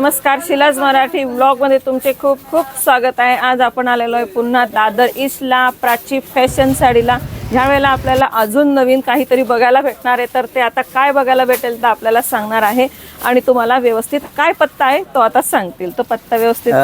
नमस्कार शिलाज मराठी व्लॉगमध्ये तुमचे खूप खूप स्वागत आहे. आज आपण आलेलो आहे पुन्हा दादर ईस्टला प्राची फॅशन साडीला. ज्या वेळेला आपल्याला अजून नवीन काहीतरी बघायला भेटणार आहे तर ते आता काय बघायला भेटेल तर आपल्याला सांगणार आहे. आणि तुम्हाला व्यवस्थित काय पत्ता आहे तो आता सांगतील. तो पत्ता व्यवस्थित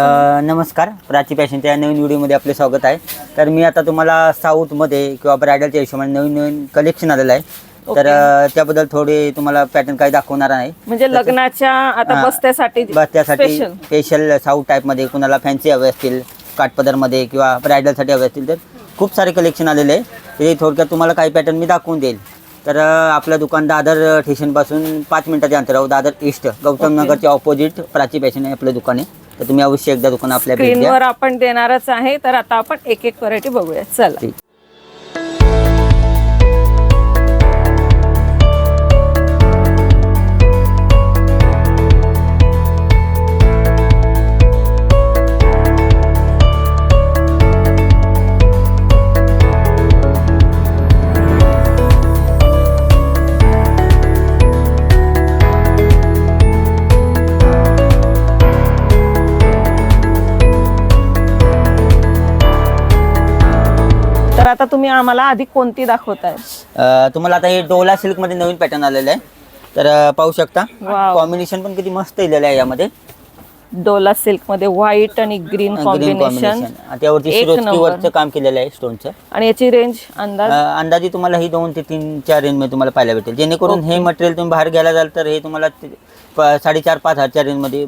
नमस्कार प्राची फॅशनच्या या नवीन व्हिडिओमध्ये आपले स्वागत आहे. तर मी आता तुम्हाला साऊथमध्ये किंवा ब्रायडलच्या हिशोबाने नवीन नवीन कलेक्शन आलेलं आहे. तर अ, त्याबद्दल थोडे तुम्हाला पॅटर्न काही दाखवणार नाही. म्हणजे लग्नाच्या आता हा, बस्त्यासाठी बस त्यासाठी स्पेशल स्पेशल साऊथ टाईपमध्ये कुणाला फॅन्सी हवे असतील काठपदरमध्ये किंवा ब्रायडलसाठी हवे असतील तर खूप सारे कलेक्शन आलेले आहे. ते थोडक्यात तुम्हाला काही पॅटर्न मी दाखवून देईल. तर अ, आपलं दुकान दादर स्टेशनपासून पाच मिनिटाच्या अंतरावर दादर ईस्ट गौतम नगरच्या ऑपोजिट प्राची फॅशन आहे आपलं दुकान आहे. तर तुम्ही अवश्य एकदा दुकान आपल्या भेट द्या. स्क्रीनवर आपण देणारच आहे. तर आता आपण एक एक व्हरायटी बघूया. चला. ठीक. तुम्ही आम्हाला आधी कोणती दाखवताय? अ, तुम्हाला आता हे डोला सिल्कमध्ये नवीन पॅटर्न आलेलं आहे. तर अ, पाहू शकता. वाव. कॉम्बिनेशन पण किती मस्त दिलेलं आहे यामध्ये. डोला सिल्कमध्ये व्हाईट आणि ग्रीन ग्रीन कॉम्बिनेशन कॉम्बिनेशन त्यावरती एक नंबर. काम केलेलं आहे स्टोनचं आणि याची रेंज अंदाज? अंदाजे तुम्हाला ही दोन ते तीनच्या रेंजमध्ये तुम्हाला पाहायला भेटेल. जेणेकरून हे मटेरियल तुम्ही बाहेर घ्यायला जाल तर हे तुम्हाला ते- प- साडेचार पाच हजारच्या रेंजमध्ये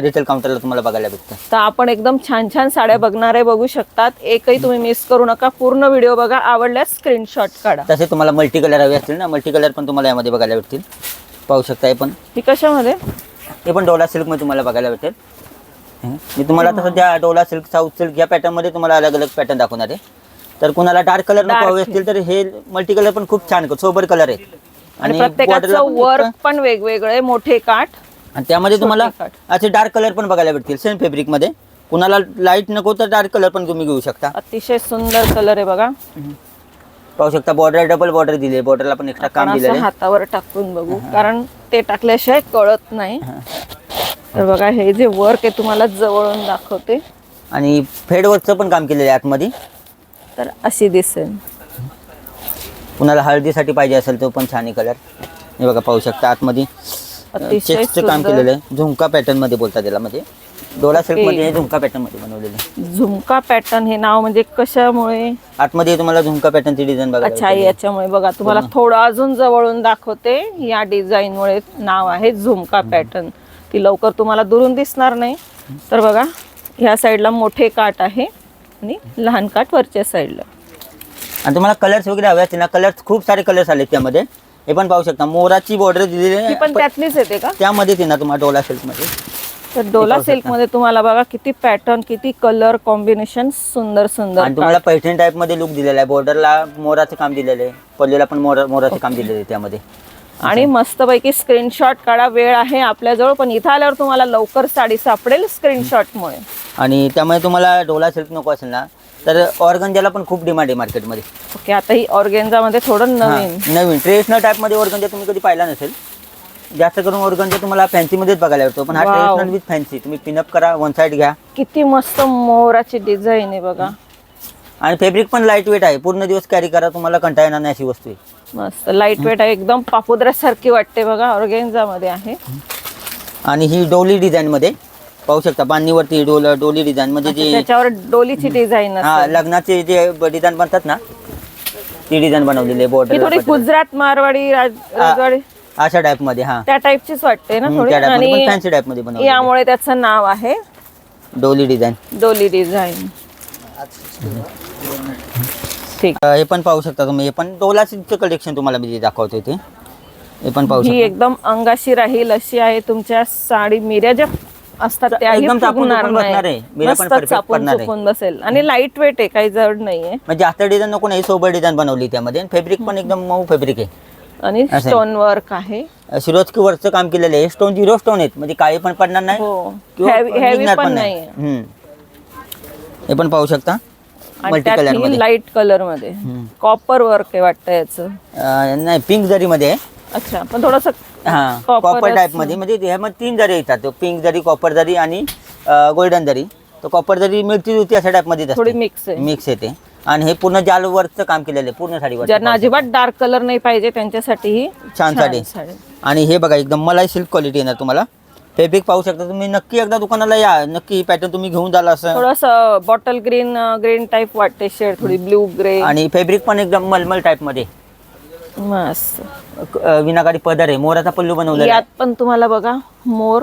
रिटेल काउंटरला तुम्हाला बघायला भेटतं. तर आपण एकदम छान छान साड्या बघणार आहे बघू शकतात. एकही तुम्ही मिस करू नका. पूर्ण व्हिडिओ बघा. आवडल्यास स्क्रीनशॉट काढा. तसे तुम्हाला मल्टी कलर हवे असतील ना मल्टी कलर पण तुम्हाला यामध्ये बघायला भेटतील. पाहू शकता हे पण. ही कशामध्ये? हे पण डोला सिल्कमध्ये तुम्हाला बघायला भेटेल. हं. मी तुम्हाला आता सध्या डोला सिल्क साऊथ सिल्क या पॅटर्नमध्ये तुम्हाला अलग अलग पॅटर्न दाखवणार आहे. तर कुणाला डार्क कलर नको Dark. हवे असतील तर हे मल्टी कलर पण खूप छान सोबर कलर आहे. आणि प्रत्येकाचं वर्क पण वेगवेगळे मोठे काठ आणि त्यामध्ये तुम्हाला. असे डार्क कलर पण बघायला भेटतील सेम फॅब्रिकमध्ये. कुणाला लाइट नको तर डार्क कलर पण तुम्ही घेऊ शकता. अतिशय सुंदर कलर आहे बघा. पाहू शकता बॉर्डर डबल बॉर्डर दिली बॉर्डरला पण एक्स्ट्रा काम दिलेलं हातावर टाकून बघू कारण ते टाकल्याशिवाय कळत नाही. तर बघा हे जे वर्क आहे तुम्हाला जवळून दाखवते. आणि फेडवर्कचं पण काम केलेलं आहे आतमध्ये. तर अशी दिसेल. कुणाला हळदीसाठी पाहिजे असेल तो पण छान कलर हे बघा पाहू शकता आतमध्ये. चेक्सचं काम. केलेलं आहे. झुमका पॅटर्नमध्ये बोलतात त्याला म्हणजे डोला सिल्कमध्ये हे झुमका पॅटर्नमध्ये बनवलेलं झुमका पॅटर्न हे नाव म्हणजे कशामुळे? आतमध्ये तुम्हाला झुमका पॅटर्नची डिझाईन बघायला अच्छा. याच्यामुळे बघा तुम्हाला थोडं अजून जवळून दाखवते. या डिझाईन मुळे नाव आहे झुमका पॅटर्न ती लवकर तुम्हाला दुरून दिसणार नाही. तर बघा ह्या साईडला मोठे काठ आहे आणि लहान काठ वरच्या साईडला आणि तुम्हाला कलर्स वगैरे हवे असतील ना कलर्स खूप सारे कलर्स आले त्यामध्ये. हे पण पाहू शकता मोराची बॉर्डर दिलेली आहे. पण त्यातलीच येते का? त्यामध्येच ना तुम्हाला डोला सिल्कमध्ये तर डोला पाहू सिल्क शकता. मध्ये तुम्हाला बघा किती पॅटर्न किती कलर कॉम्बिनेशन सुंदर सुंदर आणि तुम्हाला पैठणी टाईपमध्ये लुक दिलेला आहे. बॉर्डरला मोराचं काम दिलेलं आहे. पल्लीला पण मोरा मोराचं काम दिलेलं आहे त्यामध्ये. आणि मस्तपैकी स्क्रीनशॉट काढा. वेळ आहे आपल्याजवळ पण इथं आल्यावर तुम्हाला लवकर साडी सापडेल स्क्रीनशॉटमुळे आणि त्यामुळे तुम्हाला डोला सिल्क नको असेल ना तर ऑर्गंजाला पण खूप डिमांड आहे मार्केटमध्ये ओके आता ही ऑर्गेन्झा मध्ये थोडं नवीन हां, नवीन. ट्रेडिशनल टाईपमध्ये ऑर्गंजा तुम्ही कधी पाहिला नसेल. जास्त करून ऑर्गंजा तुम्हाला फॅन्सी मध्येच बघायला भेटतो. पण हा Wow. ट्रेडिशनल विथ फॅन्सी तुम्ही पिनअप करा वन साईड घ्या. किती मस्त मोराची डिझाईन आहे बघा. आणि फॅब्रिक पण लाइट वेट आहे. पूर्ण दिवस कॅरी करा तुम्हाला कंटाळा येणार नाही अशी वस्तू आहे. मस्त लाइट वेट आहे. एकदम पापुद्रासारखी वाटते बघा ऑर्गेन्झा मध्ये आहे. आणि ही डोली डिझाईन मध्ये. पाहू शकता बांधणीवरती डोल डोली डिझाईन म्हणजे जी त्याच्यावर डोलीची डिझाईन हा लग्नाचे जे डिझाईन बनतात ना ती डिझाईन बनवलेली आहे ही थोडी बॉर्डर गुजरात मारवाडी राज- राजवाडी? अशा टाईपमध्ये हा. त्या टाईपचीच वाटते ना हम्म, थोडी? त्या मध्ये पण मध्ये बनवली यामुळे त्याचं नाव आहे डोली डिझाईन डोली डिझाईन ठीक. हे पण पाहू शकता तुम्ही हे पण डोला सिल्कचं कलेक्शन तुम्हाला मी जे दाखवतो ते हे पण पाहू ही शकता. एकदम अंगाशी राहील अशी आहे तुमच्या साडी मिऱ्या ज्या असतात त्याही एकदम चापून फुगणार चुपून बसणार नाही. आहे. मिऱ्या पण मस्त perfect चापून पडणार आहे. चुपून बसेल. आणि लाइट वेट आहे काही जड नाहीये. म्हणजे जास्त डिझाईन नको नाही सोबर डिझाईन बनवली त्यामध्ये. फॅब्रिक पण एकदम मऊ फॅब्रिक आहे. आणि असं आहे. स्टोन वर्क आहे. सिरोजकी वरचं काम केलेलं आहे. स्टोन झिरो स्टोन आहेत. म्हणजे काळी पण पडणार नाही हो. किंवा हेवी निघणार पण नाही. हम्म. हे पण पाहू शकता. आणि मल्टी कलरमध्ये. लाइट कलरमध्ये. कॉपर वर्क आहे वाटतं याचं. अं, नाही पिंक जरी मध्ये आहे. अच्छा पण थोडस हा. कॉपर. टाईपमध्ये म्हणजे ह्यामध्ये तीन जरी येतात. पिंक जरी कॉपर जरी आणि गोल्डन जरी. तर कॉपर जरी मिळती जुळती अशा टाईपमध्ये थोडी मिक्स येते. आणि हे पूर्ण जाल वर्कचं काम केलेलं आहे पूर्ण साडीवर ज्यांना अजिबात डार्क कलर नाही पाहिजे त्यांच्यासाठी ही छान साडी. आणि हे बघा एकदम मलाई सिल्क क्वालिटी येणार तुम्हाला. फॅब्रिक पाहू शकता तुम्ही. नक्की एकदा दुकानाला या. नक्की ही पॅटर्न तुम्ही घेऊन जाल असं. थोडस बॉटल ग्रीन ग्रीन टाईप वाटते शेड थोडी ब्ल्यू ग्रे आणि फॅब्रिक पण एकदम मलमल टाईपमध्ये. मस्त. अ, विनाकारी पदर आहे. मोराचा पल्लू बनवलेला यात आहे पण तुम्हाला बघा मोर.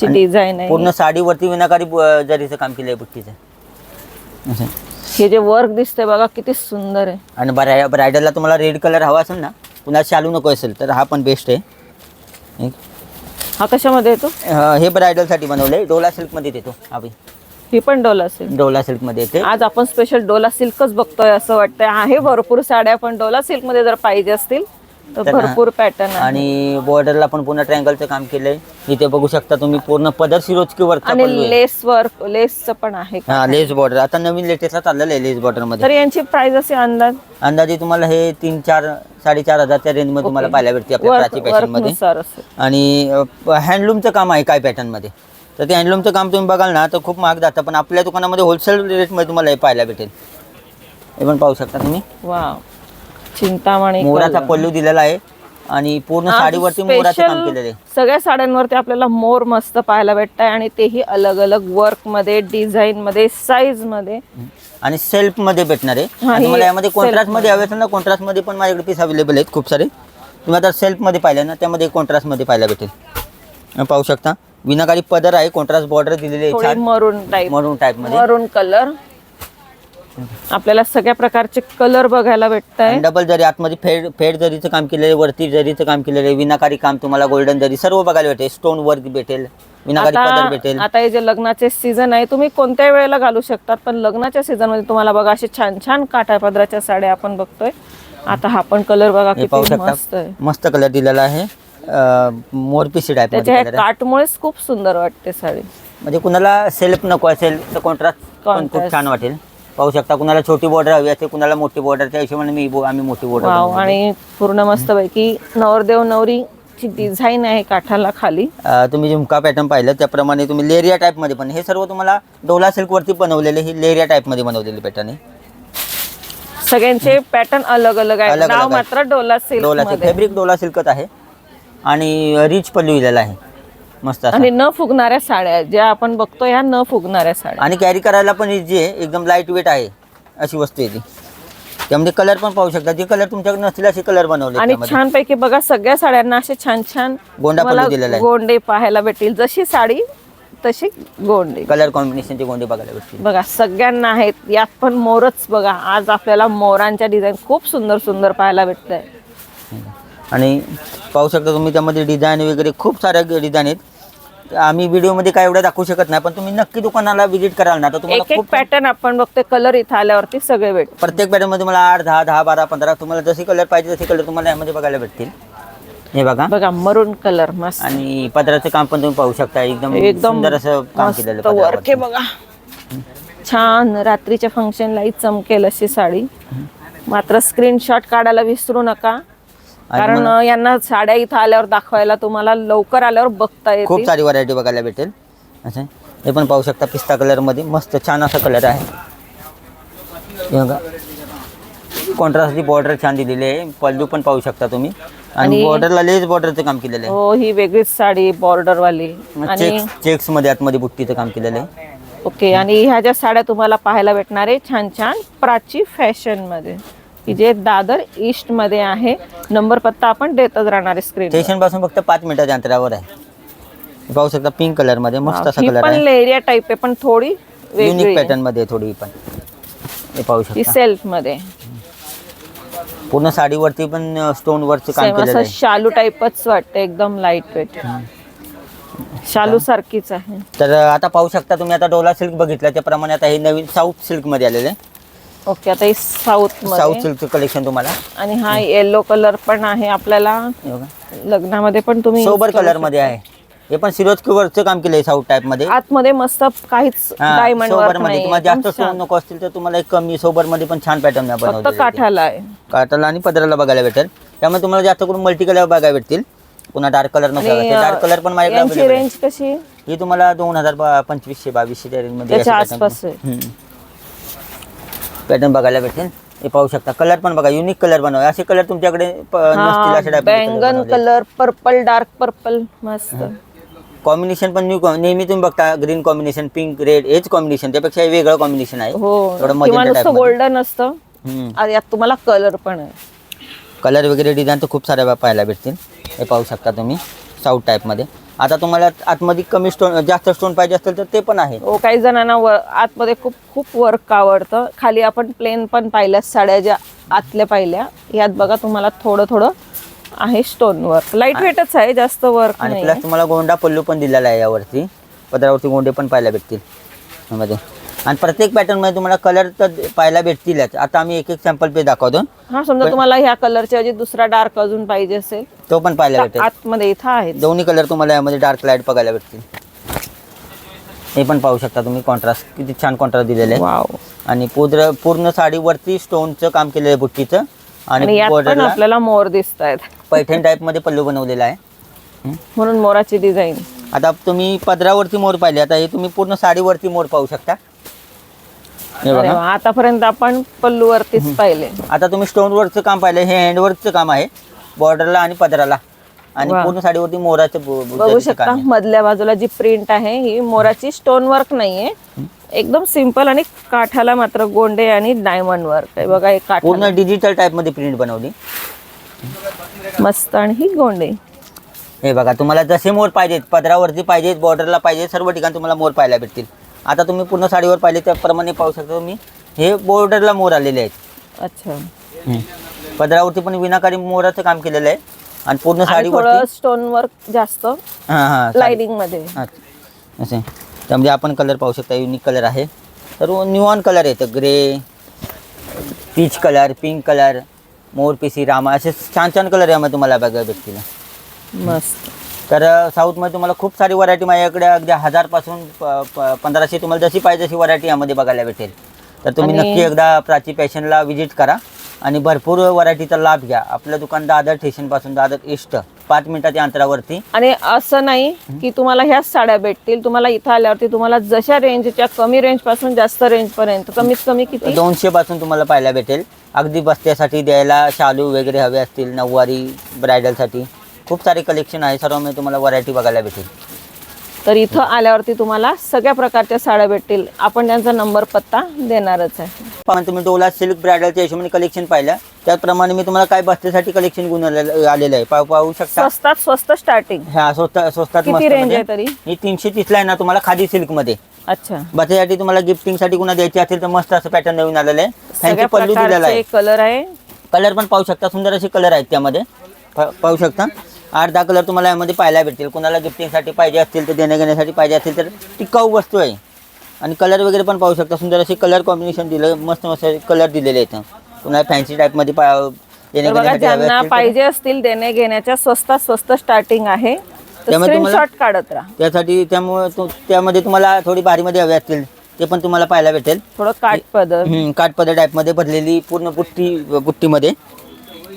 ची डिझाईन आहे. पूर्ण साडीवरती विनाकारी ब- जरीचं काम केलं आहे बुट्टीचं. असं. हे जे वर्क दिसते बघा किती सुंदर आहे. आणि ब्राय ब्रायडलला तुम्हाला रेड कलर हवा असेल ना पुन्हा शालू नको असेल तर हा पण बेस्ट आहे. एक, हा कशामध्ये येतो? अ, हे ब्रायडलसाठी बनवलं डोला सिल्कमध्ये देतो हा बी. ही पण डोला असेल डोला सिल्कमध्ये येते. आज आपण स्पेशल डोला सिल्कच बघतोय असं वाटतंय. आहे भरपूर साड्या पण डोला सिल्कमध्ये जर पाहिजे असतील तर भरपूर पॅटर्न आणि बॉर्डरला पण पूर्ण ट्रँगलचं काम केलंय. इथे बघू शकता तुम्ही पूर्ण पदर सिरोजकी वर्क आणि लेस वर्क लेसचं पण आहे? हा लेस बॉर्डर आता नवीन लेटेस्टला चाललेलं आहे लेस बॉर्डरमध्ये. तर यांची प्राइस असे अंदाज? अंदाजे तुम्हाला हे तीन चार साडेचार हजारच्या रेंजमध्ये तुम्हाला पाहायला भेटते आपल्या वर्क प्राची पॅटर्नमध्ये. नुसार असेल. आणि हँडलूमचं काम आहे काय पॅटर्नमध्ये? तर ते हँडलूमचं काम तुम्ही बघाल ना तर खूप महाग जातं. पण आपल्या दुकानामध्ये होलसेल रेटमध्ये तुम्हाला हे पाहायला भेटेल. हे पण पाहू शकता तुम्ही. वा चिंतामणी मोराचा. पल्लू दिलेला आहे. आणि पूर्ण साडीवरती मोराचं काम केलेलं आहे. सगळ्या साड्यांवरती आपल्याला मोर मस्त पाहायला भेटत आहे आणि तेही अलग अलग वर्कमध्ये डिझाईन मध्ये. साईजमध्ये आणि सेल्फमध्ये भेटणार आहे. आणि तुम्हाला यामध्ये कॉन्ट्रास्टमध्ये हवे असेल ना कॉन्ट्रास्टमध्ये पण माझ्याकडे पीस अवेलेबल आहेत खूप सारे. तुम्ही आता सेल्फमध्ये पाहिलं ना त्यामध्ये कॉन्ट्रास्टमध्ये पाहायला भेटेल. पाहू शकता. विनाकारी पदर आहे कॉन्ट्रास्ट बॉर्डर दिलेली आहे थोडी मरून टाईप मरून टाईपमध्ये. मरून कलर आपल्याला सगळ्या प्रकारचे कलर बघायला भेटत आहे डबल जरी आतमध्ये फेड फेड जरीचं काम केलेलं आहे वरती जरीचं काम केलेलं आहे विनाकारी काम तुम्हाला गोल्डन जरी सर्व बघायला भेटेल. स्टोन वर्क भेटेल विनाकारी पदर भेटेल. आता हे जे लग्नाचे सीझन आहे तुम्ही कोणत्या वेळेला घालू शकतात पण लग्नाच्या सीझनमध्ये तुम्हाला बघा असे छान छान काठा पदराच्या साड्या आपण बघतोय. आता हा पण कलर बघा हे पाहू किती मस्त शकता आहे. मस्त कलर दिलेला आहे. मोरपिसी टाईप त्याच्या ह्या खूप सुंदर वाटते साडी. म्हणजे कुणाला सेल्फ नको असेल तर कॉन्ट्रास्ट पण खूप Contrast. छान वाटेल. पाहू शकता कुणाला छोटी बॉर्डर हवी असेल कुणाला मोठी बॉर्डर त्या हिशोबाने मी बो- आम्ही मोठी वाव बॉर्डर आणि पूर्ण मस्त पैकी नवरदेव नवरीची डिझाईन आहे काठाला खाली. तुम्ही झुमका पॅटर्न पाहिलं त्याप्रमाणे तुम्ही लेरिया टाईपमध्ये पण हे सर्व तुम्हाला डोला सिल्क वरती बनवलेले ही लेरिया टाईपमध्ये बनवलेली पॅटर्न आहे. सगळ्यांचे पॅटर्न अलग अलग आहे नाव आहे. मात्र डोला सिल्क डोला सिल्कमध्ये. फॅब्रिक डोला सिल्कच आहे. आणि रिच पल्लू दिलेला आहे. मस्त असा. आणि न फुगणाऱ्या साड्या. ज्या आपण बघतो ह्या न फुगणाऱ्या साड्या. आणि कॅरी करायला पण इझी आहे एकदम लाइट वेट आहे अशी वस्तू आहे ती. त्यामध्ये कलर पण पाहू शकता. जे कलर तुमच्याकडे नसतील असे कलर बनवले आणि त्यामध्ये. छानपैकी बघा सगळ्या साड्यांना असे छान छान गोंडा पल्लू दिलेला आहे. गोंडे पाहायला भेटतील. जशी साडी तशी गोंडे. कलर कॉम्बिनेशनचे गोंडे बघायला भेटतील. बघा सगळ्यांना आहेत. यात पण मोरच बघा. आज आपल्याला मोरांच्या डिझाईन खूप सुंदर सुंदर पाहायला भेटत आहे आणि पाहू शकता तुम्ही त्यामध्ये डिझाईन वगैरे खूप साऱ्या डिझाईन आहेत. आम्ही व्हिडिओमध्ये काय एवढं दाखवू शकत नाही पण तुम्ही नक्की दुकानाला व्हिजिट कराल ना तर तुम्हाला एक खूप पॅटर्न आपण बघतोय कलर इथं आल्यावरती सगळे भेट प्रत्येक पॅटर्नमध्ये मला आठ दहा दहा बारा पंधरा तुम्हाला जसे कलर पाहिजे तसे कलर तुम्हाला यामध्ये बघायला भेटतील. हे बघा. बघा मरून कलर मस्त. आणि पदराचं काम पण तुम्ही पाहू शकता एकदम एकदम सुंदर असं काम केलेलं मस्त वर्क आहे पदरावरती. बघा. छान रात्रीच्या फंक्शनलाही चमकेल अशी साडी. मात्र स्क्रीनशॉट काढायला विसरू नका. कारण यांना साड्या इथं आल्यावर दाखवायला तुम्हाला लवकर आल्यावर बघता खूप येतील सारी व्हरायटी बघायला भेटेल. असं? हे पण पाहू शकता पिस्ता कलरमध्ये मस्त छान असा कलर आहे. बघा. कॉन्ट्रास्टची बॉर्डर छान दिलेली आहे. पल्लू पण पाहू शकता तुम्ही. आणि बॉर्डरला लेस बॉर्डरचं काम केलेलं आहे. हो ही वेगळीच साडी बॉर्डर वाली आणि चेक्समध्ये आतमध्ये बुट्टीचं काम केलेलं आहे. ओके आणि ह्या ज्या साड्या तुम्हाला पाहायला भेटणार आहे छान छान प्राची फॅशनमध्ये की जे दादर ईस्टमध्ये आहे. नंबर पत्ता आपण देतच राहणार आहे स्क्रीन स्टेशनपासून फक्त पाच मिनिटाच्या अंतरावर आहे. हे पाहू शकता पिंक कलरमध्ये मस्त असा ही कलर पण आहे. लेरिया टाईप आहे पण थोडी युनिक आहे. पॅटर्नमध्ये आहे थोडी पण. हे पाहू ती शकता. सेल्फमध्ये. पूर्ण साडीवरती पण स्टोन वरचं काम सेम केलेलं असं आहे. शालू टाईपच वाटतं एकदम लाइट वेट शालू सारखीच आहे. तर आता पाहू शकता तुम्ही आता डोला सिल्क बघितलं त्याप्रमाणे आता हे नवीन साऊथ सिल्कमध्ये आलेलं आहे. ओके आता ही साऊथ साऊथ कलेक्शन तुम्हाला. आणि हा येलो कलर पण आहे आपल्याला. लग्नामध्ये पण तुम्ही सोबर कलरमध्ये आहे. हे पण सिरोज वरचं काम केलंय साऊथ टाईपमध्ये. आतमध्ये मस्त काहीच डायमंड सोबरमध्ये तुम्हाला जास्त स्टोन छान. नको असतील तर तुम्हाला एक कमी सोबरमध्ये पण छान पॅटर्न फक्त काठाला आहे. काटाला आणि पदराला बघायला भेटेल. त्यामुळे तुम्हाला जास्त करून मल्टी कलर बघायला भेटतील. पुन्हा डार्क कलर नसेल डार्क कलर पण माझ्याकडे. रेंज कशी? ही तुम्हाला दोन हजार पंचवीसशे बावीसशे रेंजमध्ये आसपास पॅटर्न बघायला भेटेल. हे पाहू शकता. कलर पण बघा युनिक कलर बनवा असे कलर तुमच्याकडे प- नसतील अशा टाईप बँगन कलर पर्पल डार्क पर्पल मस्त. कॉम्बिनेशन पण न्यू नेहमी तुम्ही बघता ग्रीन कॉम्बिनेशन पिंक रेड हेच कॉम्बिनेशन त्यापेक्षा हे वेगळं कॉम्बिनेशन आहे. हो. किंवा नुसतं मध्ये. गोल्डन असतं. हम्म. आणि यात तुम्हाला कलर पण आहे. कलर वगैरे डिझाईन तर खूप साऱ्या पाहायला भेटतील. हे पाहू शकता तुम्ही साऊथ टाईपमध्ये आता तुम्हाला आतमध्ये कमी स्टोन जास्त स्टोन पाहिजे असेल तर ते पण आहे. हो काही जणांना वर आतमध्ये खूप खूप वर्क आवडतं. खाली आपण प्लेन पण पाहिल्या साड्या ज्या आतल्या पाहिल्या यात बघा तुम्हाला थोडं थोडं आहे स्टोन वर्क लाइट वेटच आहे जास्त वर्क आणि नाही. प्लस तुम्हाला गोंडा पल्लू पण दिलेला आहे यावरती. पदरावरती गोंडे पण पाहायला भेटतील. यामध्ये आणि प्रत्येक पॅटर्नमध्ये तुम्हाला कलर तर पाहायला भेटतीलच. आता आम्ही एक एक सॅम्पल पे दाखवतो. हा समजा तुम्हाला ह्या कलरच्या ऐवजी दुसरा डार्क अजून पाहिजे असेल तो पण पाहायला भेटेल. आतमध्ये इथं आहे दोन्ही कलर तुम्हाला यामध्ये डार्क लाइट बघायला भेटतील. हे पण पाहू शकता तुम्ही कॉन्ट्रास्ट किती छान कॉन्ट्रास्ट दिलेले आहे. आणि पूर्ण पूर्ण साडीवरती स्टोनचं काम केलेलं आहे बुट्टीचं. आणि यात पण आपल्याला मोर दिसत आहेत पैठण टाईपमध्ये पल्लू बनवलेला आहे. म्हणून मोराची डिझाईन आता तुम्ही पदरावरती मोर पाहिले. आता हे तुम्ही पूर्ण साडीवरती मोर पाहू शकता. हे बघा. आतापर्यंत आपण पल्लूवरतीच पाहिले. आता तुम्ही स्टोन वर्कचं काम पाहिलं हे हँडवर्कचं काम आहे. बॉर्डरला आणि पदराला. आणि वा. पूर्ण साडीवरती मोराचं बु- बघू शकता काम आहे. मधल्या बाजूला जी प्रिंट आहे ही मोराची स्टोन वर्क नाहीये. एकदम सिंपल आणि काठाला मात्र गोंडे आणि डायमंड वर्क आहे. बघा हे काठ पूर्ण डिजिटल टाईपमध्ये प्रिंट बनवली. मस्त आणि ही गोंडे. हे बघा तुम्हाला जसे मोर पाहिजेत पदरावरती पाहिजेत बॉर्डरला पाहिजे सर्व ठिकाणी तुम्हाला मोर पाहायला भेटतील. आता तुम्ही पूर्ण साडीवर पाहिले त्याप्रमाणे पाहू शकता तुम्ही. हे बॉर्डरला मोर आलेले आहेत. अच्छा. पदरावरती पण विनाकारी मोराचं काम केलेलं आहे. आणि पूर्ण आणि साडीवरती थोडं स्टोन वर्क जास्त हां हां लाइटिंगमध्ये. अच्छा असे. त्यामध्ये आपण कलर पाहू शकता. युनिक कलर आहे. तर न्यूऑन कलर येतं. Grey peach colour pink colour मोर पिसी रामा. असे छान छान कलर यामध्ये तुम्हाला बघायला भेटतील. मस्त. तर साऊथमध्ये तुम्हाला खूप सारी व्हरायटी माझ्याकडे अगदी हजारपासून पंधराशे तुम्हाला जशी पाहिजे तशी व्हरायटी यामध्ये बघायला भेटेल. तर तुम्ही नक्की एकदा प्राची पॅशनला व्हिजिट करा आणि भरपूर व्हरायटीचा लाभ घ्या. आपलं दुकान दादर स्टेशनपासून दादर ईस्ट पाच मिनिटाच्या अंतरावरती. आणि असं नाही की तुम्हाला ह्याच साड्या भेटतील तुम्हाला इथं आल्यावरती तुम्हाला जशा रेंजच्या कमी रेंजपासून जास्त रेंज पर्यंत कमीत कमी किती? दोनशे पासून तुम्हाला पाहायला भेटेल. अगदी बस्त्यासाठी द्यायला शालू वगैरे हवे असतील नऊवारी ब्रायडलसाठी खूप सारे कलेक्शन आहे. सर्व मी तुम्हाला व्हरायटी बघायला भेटेल. तर इथं आल्यावरती तुम्हाला सगळ्या प्रकारच्या साड्या भेटतील. आपण त्यांचा नंबर पत्ता देणारच आहे. पण तुम्ही डोला सिल्क ब्रायडलच्या हिशोबाने कलेक्शन पाहिलं. त्याचप्रमाणे मी तुम्हाला काय बस्त्यासाठी कलेक्शन घेऊन आलेलं आहे. पाहू पाहू शकता? स्वस्तात स्वस्त स्टार्टिंग ह्या स्वस्त स्वस्तात किती मस्त रेंजमध्ये. आहे तरी? ही तीनशे तीसला आहे ना तुम्हाला खादी सिल्कमध्ये अच्छा. बस्त्यासाठी तुम्हाला गिफ्टिंगसाठी कुणा द्यायची असेल तर मस्त असं पॅटर्न नवीन आलेलं आहे. फॅन्सी सगळ्या पल्लू दिलेला प्रकारचे आहे. कलर आहे. कलर पण पाहू शकता. सुंदर असे कलर आहेत त्यामध्ये. प- पाहू शकता. आठ दहा कलर तुम्हाला यामध्ये पाहायला भेटतील. कुणाला गिफ्टिंगसाठी पाहिजे असतील तर देण्या घेण्यासाठी पाहिजे असतील तर टिकाऊ वस्तू आहे. आणि कलर वगैरे पण पाहू शकता. सुंदर असे कलर कॉम्बिनेशन दिलं मस्त मस्त कलर दिलेले आहेत. कुणाला फॅन्सी टाईपमध्ये पा तर बघा ज्यांना पाहिजे असतील देणे घेण्याच्या स्वस्तात स्वस्त स्टार्टिंग आहे. स्क्रीनशॉट काढत राहा. त्यासाठी त्यामुळे त्यामध्ये तुम्हाला थोडी भारीमध्ये हवे असतील ते पण तुम्हाला पाहायला भेटेल. थोडं काठपदर टाईपमध्ये भरलेली पूर्ण बुट्टी बुट्टीमध्ये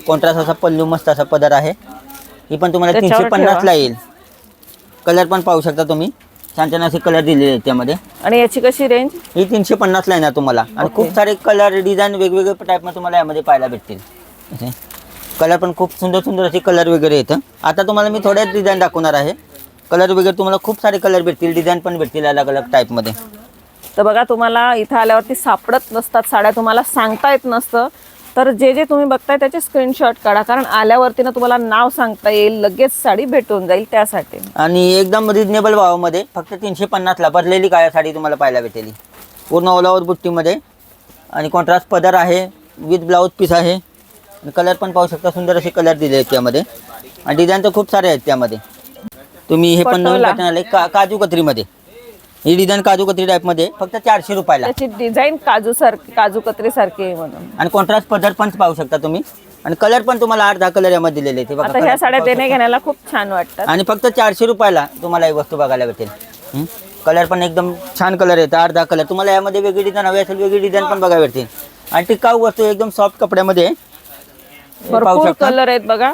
कॉन्ट्रास्ट असा पल्लू मस्त असा पदर आहे. ही पण तुम्हाला तीनशे त्याच्यावर पन्नासला येईल. कलर पण पाहू शकता तुम्ही. छान छान असे कलर दिलेले आहेत त्यामध्ये. आणि याची कशी रेंज ही तीनशे पन्नासला येणार तुम्हाला. आणि. खूप सारे कलर डिझाईन वेगवेगळे टाईपमध्ये तुम्हाला यामध्ये पाहायला भेटतील. असे. कलर पण खूप सुंदर सुंदर असे कलर वगैरे येतं. आता तुम्हाला मी थोड्याच डिझाईन दाखवणार आहे. कलर वगैरे तुम्हाला खूप सारे कलर भेटतील डिझाईन पण भेटतील अलग अलग टाईपमध्ये तर बघा तुम्हाला इथं आल्यावरती सापडत नसतात साड्या तुम्हाला सांगता येत नसतं. तर जे जे तुम्ही बघताय त्याचे स्क्रीनशॉट काढा. कारण आल्यावरती ना तुम्हाला नाव सांगता येईल लगेच साडी भेटून जाईल त्यासाठी. आणि एकदम रिजनेबल भावामध्ये फक्त तीनशे पन्नासला भरलेली काळ्या साडी तुम्हाला पाहायला भेटेल. पूर्ण ऑल ओव्हर बुट्टीमध्ये. आणि कॉन्ट्रास्ट पदर आहे विथ ब्लाऊज पीस आहे. कलर पण पाहू शकता सुंदर असे कलर दिले आहेत त्यामध्ये. आणि डिझाईन तर खूप सारे आहेत त्यामध्ये. तुम्ही हे पण नवीन आले का काजू कत्रीमध्ये. ही डिझाईन काजू कत्री टाईपमध्ये फक्त चारशे रुपयाला. त्याची डिझाईन काजू सारखी काजू कत्री सारखी आहे म्हणून. आणि कॉन्ट्रास्ट पदर पण पाहू शकता तुम्ही. आणि कलर पण तुम्हाला आठ दहा कलर यामध्ये दिलेले आहेत. हे बघा आता color ह्या पण साड्या पाहू देणे घेण्याला खूप छान वाटतात. शकता. आणि फक्त चारशे रुपयाला तुम्हाला ही वस्तू बघायला भेटेल. कलर पण एकदम छान कलर आहेत आठ दहा कलर तुम्हाला यामध्ये वेगळी डिझाईन हवी असेल वेगळी डिझाईन पण बघायला भेटतील. आणि टिकाऊ वस्तू एकदम सॉफ्ट कपड्यामध्ये. आहे. हे पाहू भरपूर शकता. कलर आहेत बघा.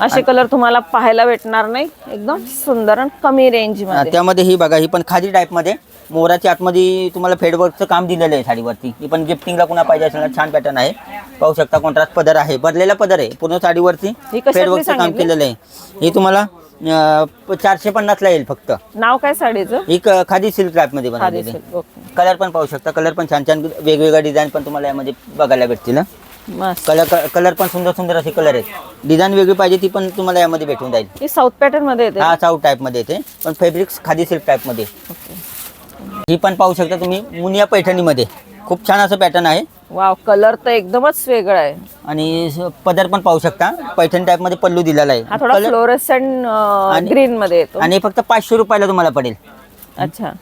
असे कलर तुम्हाला पाहायला भेटणार नाही. एकदम सुंदर आणि कमी रेंज हा, मध्ये. त्यामध्ये ही बघा ही पण खादी टाईपमध्ये मोराच्या आतमध्ये तुम्हाला फेडवर्कचं काम दिलेलं आहे साडीवरती. ही पण गिफ्टिंगला कुणा पाहिजे असेल ना छान पॅटर्न आहे. पाहू शकता कॉन्ट्रास्ट पदर आहे. भरलेला पदर आहे पूर्ण साडीवरती. ही कशातली फेडवर्कचं काम सांगितली? केलेलं आहे. ही तुम्हाला अं, चारशे पन्नासला येईल फक्त. नाव काय साडीचं? ही क- खादी सिल्क टाईपमध्ये खादी बनवलेली silk. ओके. कलर पण पाहू शकता. कलर पण छान छान. वेगवेगळ्या डिझाईन पण तुम्हाला यामध्ये बघायला भेटतील हं. मस्त. कलर कलर पण सुंदर सुंदर असे कलर आहेत. डिझाईन वेगळी पाहिजे ती पण तुम्हाला यामध्ये भेटून जाईल. ही साऊथ पॅटर्नमध्ये येते. हा साऊथ टाईपमध्ये येते. पण फॅब्रिक्स खादी सिल्क टाईपमध्ये ओके. ही पण पाहू शकता तुम्ही मुनिया पैठणीमध्ये. खूप छान असं पॅटर्न आहे. वाव कलर तर एकदमच वेगळा आहे. आणि स- पदर पण पाहू शकता. पैठण टाईपमध्ये पल्लू दिलेला हा आहे थोडा फ्लोरसेंट ग्रीन मध्ये येतो. आणि हे फक्त पाचशे रुपयाला तुम्हाला पडेल. अच्छा.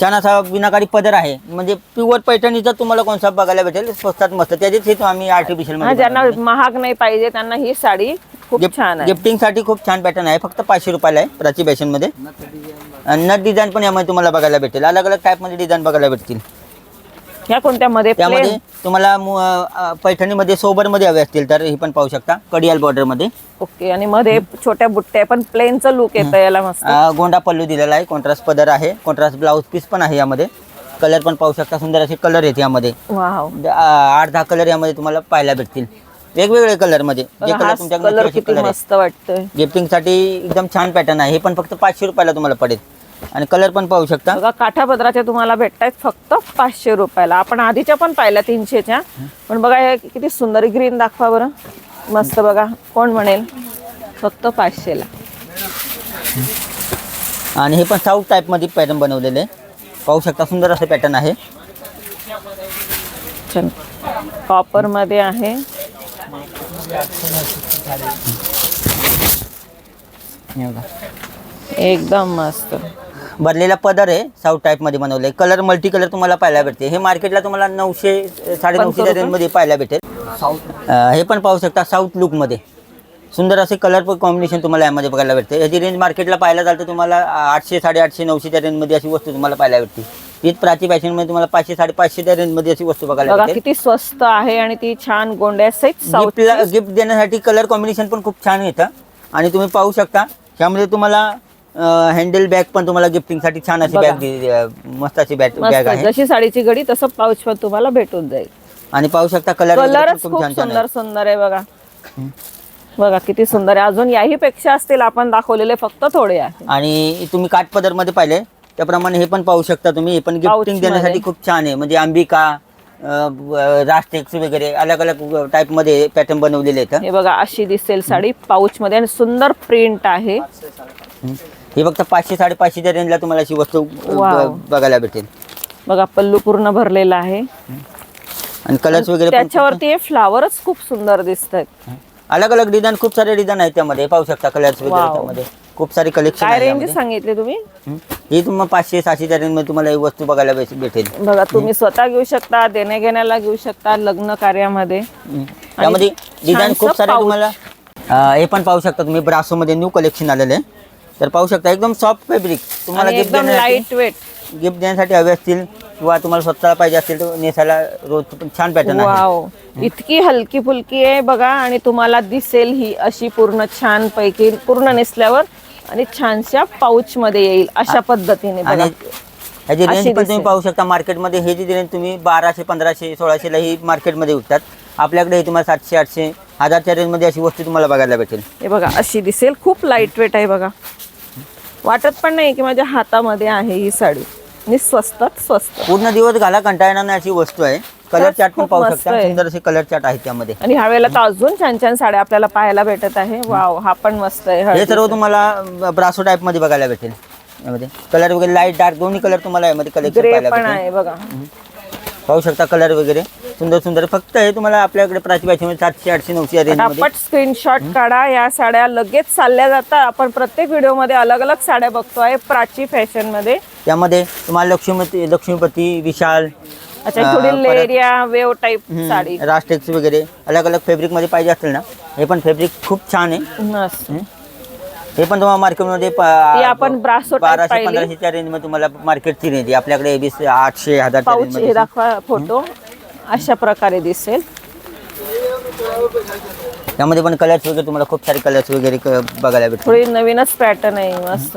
छान असा विनाकारी पदर आहे. म्हणजे प्युअर पैठणीचा तुम्हाला कोणता बघायला भेटेल? स्वस्तात मस्त. त्याचेच हे आम्ही आर्टिफिशियल हा ज्यांना महाग नाही पाहिजे त्यांना ही साडी खूप छान आहे. गिफ्टिंगसाठी खूप छान पॅटर्न आहे. फक्त पाचशे रुपयाला आहे प्राची फॅशनमध्ये आणि नट डिझाईन पण यामध्ये तुम्हाला बघायला भेटेल. अलग अलग टाईपमध्ये डिझाईन बघायला भेटतील. ह्या कोणत्या मध्ये? त्यामध्ये तुम्हाला मु- अ, पैठणीमध्ये सोबरमध्ये हवे असतील तर ही पण पाहू शकता. कडियाल बॉर्डरमध्ये ओके आणि मध्ये छोट्या बुट्ट्या पण प्लेनचं लुक येतं याला मस्त. अ, गोंडा पल्लू दिलेला आहे कॉन्ट्रास्ट पदर आहे. कॉन्ट्रास्ट ब्लाऊज पीस पण आहे यामध्ये. कलर पण पाहू शकता सुंदर असे कलर आहेत यामध्ये. वाव द- आ, आठ दहा कलर यामध्ये तुम्हाला पाहायला भेटतील. वेगवेगळे कलरमध्ये जे बघा, कलर हा कलर किती मस्त वाटतोय. गिफ्टिंगसाठी एकदम छान पॅटर्न आहे. हे पण फक्त पाचशे रुपयाला तुम्हाला पडेल. आणि कलर पण पाहू शकता. बघा काठापदराच्या तुम्हाला भेटतायत फक्त पाचशे रुपयाला. आपण आधीच्या पण पाहिल्या तीनशेच्या. पण बघा हे किती सुंदर ग्रीन दाखवा बरं. मस्त बघा कोण म्हणेल? फक्त पाचशेला. आणि हे पण साऊथ टाईपमध्ये पॅटर्न बनवलेले. पाहू शकता सुंदर असं पॅटर्न आहे. चल कॉपरमध्ये आहे. एकदम मस्त. भरलेला पदर आहे साऊथ टाईपमध्ये बनवले कलर मल्टी कलर तुम्हाला पाहायला भेटते. हे मार्केटला तुम्हाला नऊशे साडेनऊशे रुपये? रेंजमध्ये पाहायला भेटेल. हे पण पाहू शकता साऊथ लुकमध्ये सुंदर असे कलर कॉम्बिनेशन तुम्हाला यामध्ये बघायला भेटते. याची रेंज मार्केटला पाहायला जाल तर तुम्हाला आठशे साडेआठशे नऊशेच्या रेंजमध्ये अशी वस्तू तुम्हाला पाहायला भेटते. तीच प्राची फॅशनमध्ये तुम्हाला पाचशे साडेपाचशेच्या रेंजमध्ये अशी वस्तू बघायला बघा भेटेल किती स्वस्त आहे आणि ती छान गोंड्या गिफ्ट देण्यासाठी कलर कॉम्बिनेशन पण खूप छान येतं. आणि तुम्ही पाहू शकता त्यामध्ये तुम्हाला हँडल बॅग पण तुम्हाला गिफ्टिंगसाठी छान अशी. बॅग मस्त अशी बॅग बॅग मस्त आहे. जशी साडीची घडी तसं पाऊच पण तुम्हाला भेटून जाईल. आणि पाहू शकता कलर कलरच खूप छान सुंदर सुंदर आहे बघा. बघा किती सुंदर आहे. अजून याही पेक्षा असतील आपण दाखवलेले फक्त थोडे आहे. आणि तुम्ही काठपदरमध्ये पाहिले त्याप्रमाणे हे पण पाहू शकता तुम्ही. हे पण गिफ्टिंग देण्यासाठी. खूप छान आहे. म्हणजे अंबिका रास्टेक्स वगैरे अलग अलग टाईपमध्ये पॅटर्न बनवलेले आहेत. हे बघा अशी दिसेल साडी. पाऊच मध्ये आणि सुंदर प्रिंट आहे. हं. हे फक्त पाचशे साडेपाचशेच्या रेंजला तुम्हाला अशी वस्तू. ब- बघायला भेटेल बघा पल्लू पूर्ण भरलेला आहे आणि कलर्स वगैरे पण त्याच्यावरती हे फ्लावरच खूप सुंदर दिसत आहेत अलग अलग डिझाईन खूप सारे डिझाईन आहेत त्यामध्ये पाहू शकता कलर्स वगैरे Wow. त्यामध्ये खूप सारे कलेक्शन काय आहे रेंज. सांगितली तुम्ही हं. ही तुम्हाला पाचशे सहाशेच्या रेंजमध्ये तुम्हाला ही वस्तू बघायला भेट- भेटेल बघा तुम्ही स्वतः घेऊ शकता देण्या घेण्याला घेऊ शकता लग्न कार्यामध्ये हं. त्यामध्ये डिझाईन छानसं खूप सारे pouch. तुम्हाला अं, हे पण पाहू शकता तुम्ही ब्रासो मध्ये न्यू कलेक्शन आलेले आहे तर पाहू शकता एकदम सॉफ्ट फॅब्रिक तुम्हाला आणि गिफ्ट एकदम देण्यासाठी लाइट वेट गिफ्ट देण्यासाठी हवे असतील किंवा तुम्हाला स्वतःला पाहिजे असतील तर नेसायला रोज पण छान पॅटर्न आहे. वाव इतकी हलकी फुलकी आहे बघा आणि तुम्हाला दिसेल ही अशी पूर्ण छान पैकी पूर्ण नेसल्यावर आणि छानशा पाऊच मध्ये येईल अशा पद्धतीने बघा. आणि ह्याची अशी रेंज पण तुम्ही दिसेल. पाहू शकता मार्केटमध्ये हे जी रेंज तुम्ही बाराशे पंधराशे सोळाशेला ही मार्केटमध्ये विकतात. आपल्याकडे हे तुम्हाला सातशे आठशे हजारच्या रेंजमध्ये अशी वस्तू तुम्हाला बघायला भेटेल. हे बघा अशी दिसेल. खूप लाइट वेट आहे बघा. वाटत पण नाही की माझ्या हातामध्ये आहे ही साडी. आणि स्वस्तात स्वस्त. पूर्ण दिवस घाला कंटाळा येणार नाही अशी वस्तू आहे. कलर चार्ट पण खूप पाहू मस्त शकता. आहे. सुंदर असे कलर चार्ट आहेत त्यामध्ये. आणि ह्या वेळेला तर अजून छान छान साड्या आपल्याला पाहायला भेटत आहे. वाव हा पण मस्त आहे. हे हळदीचा. सर्व तुम्हाला ब्रासो टाईपमध्ये बघायला भेटेल. यामध्ये. कलर वगैरे लाइट डार्क दोन्ही कलर तुम्हाला यामध्ये कलेक्शन ग्रे पाहायला पण भेटेल. आहे बघा. पाहू शकता कलर वगैरे. सुंदर सुंदर. फक्त हे तुम्हाला आपल्याकडे प्राची भाषेमध्ये सातशे आठशे नऊशे रेंजमध्ये. पटापट स्क्रीनशॉट काढा. या साड्या लगेच चालल्या जातात. आपण प्रत्येक व्हिडिओमध्ये अलग अलग साड्या बघतोय प्राची फॅशनमध्ये. त्यामध्ये तुम्हाला लक्ष्मीपती लक्ष्मीपती विशाल अच्छा थोडी लेरिया वेव टाईप साडी. रास्टेक्स वगैरे अलग अलग फॅब्रिकमध्ये पाहिजे असेल ना हे पण फॅब्रिक खूप छान आहे. मस्त. हे पण तुम्हाला मार्केटमध्ये ती आपण brasso type बाराशे पाहिली. पंधराशेच्या रेंजमध्ये तुम्हाला मार्केटची रेंज आहे. आपल्याकडे वीस आठशे हजारच्या पाऊच हे मध्ये दाखवा फोटो अशा प्रकारे दिसेल. त्यामध्ये पण कलर्स वगैरे तुम्हाला खूप सारे कलर्स वगैरे क- बघायला भेटतील. थोडी नवीनच पॅटर्न आहे मस्त.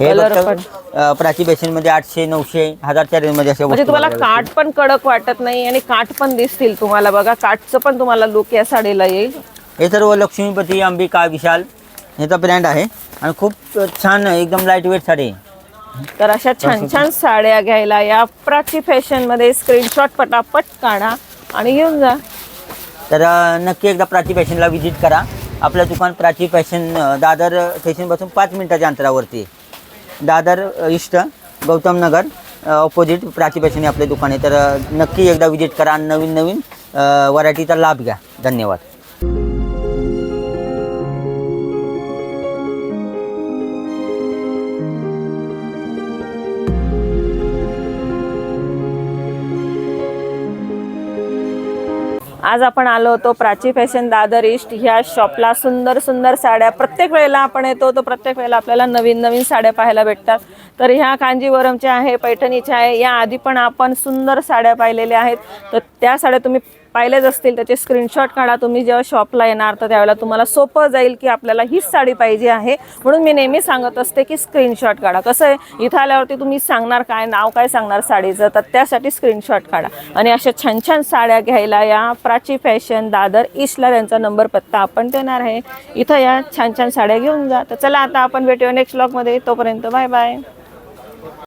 हे फक्त अं, प्राची फॅशनमध्ये आठशे नऊशे हजारच्या रेंजमध्ये अशा म्हणजे वस्तू तुम्हाला बघायला काठ पण कडक वाटत नाही आणि काठ पण दिसतील तुम्हाला बघा. काठचं पण तुम्हाला लुक या साडीला येईल. हे सर्व लक्ष्मीपती अंबिका विशाल ह्याचा ब्रँड आहे. आणि खूप छान एकदम लाइट वेट साडी आहे. तर अशा छान छान साड्या घ्यायला या प्राची फॅशनमध्ये स्क्रीनशॉट पटापट काढा आणि घेऊन जा. तर नक्की एकदा प्राची फॅशनला व्हिजिट करा. आपलं दुकान प्राची फॅशन दादर स्टेशनपासून पाच मिनिटाच्या अंतरावरती. Dadar east Gautam Nagar opposite Prachi fashion हे आपले दुकान आहे. तर नक्की एकदा व्हिजिट करा आणि नवीन नवीन व्हरायटीचा लाभ घ्या. धन्यवाद. आज आपण आलो होतो प्राची फॅशन दादर ईस्ट. ह्या शॉपला सुंदर सुंदर साड्या प्रत्येक वेळेला आपण येतो तर प्रत्येक वेळेला आपल्याला नवीन नवीन साड्या पाहायला भेटतात. तर ह्या कांजीवरमच्या आहे पैठणीच्या आहे. या आधी पण आपण सुंदर साड्या पाहिलेल्या आहेत. तर त्या साड्या तुम्ही पाहिलेच असतील त्याचे स्क्रीनशॉट काढा. तुम्ही जेव्हा शॉपला येणार तर त्यावेळेला तुम्हाला सोपं जाईल की आपल्याला हीच साडी पाहिजे आहे. म्हणून मी नेहमी सांगत असते की स्क्रीनशॉट काढा. कसं आहे? इथं आल्यावरती तुम्ही सांगणार काय नाव काय सांगणार साडीचं तर त्यासाठी स्क्रीनशॉट काढा. आणि अशा छान छान साड्या घ्यायला या. प्राची फॅशन दादर ईस्टला त्यांचा नंबर पत्ता आपण देणार आहे. इथं या छान छान साड्या घेऊन जा. तर चला आता आपण भेटूया नेक्स्ट ब्लॉगमध्ये तोपर्यंत बाय बाय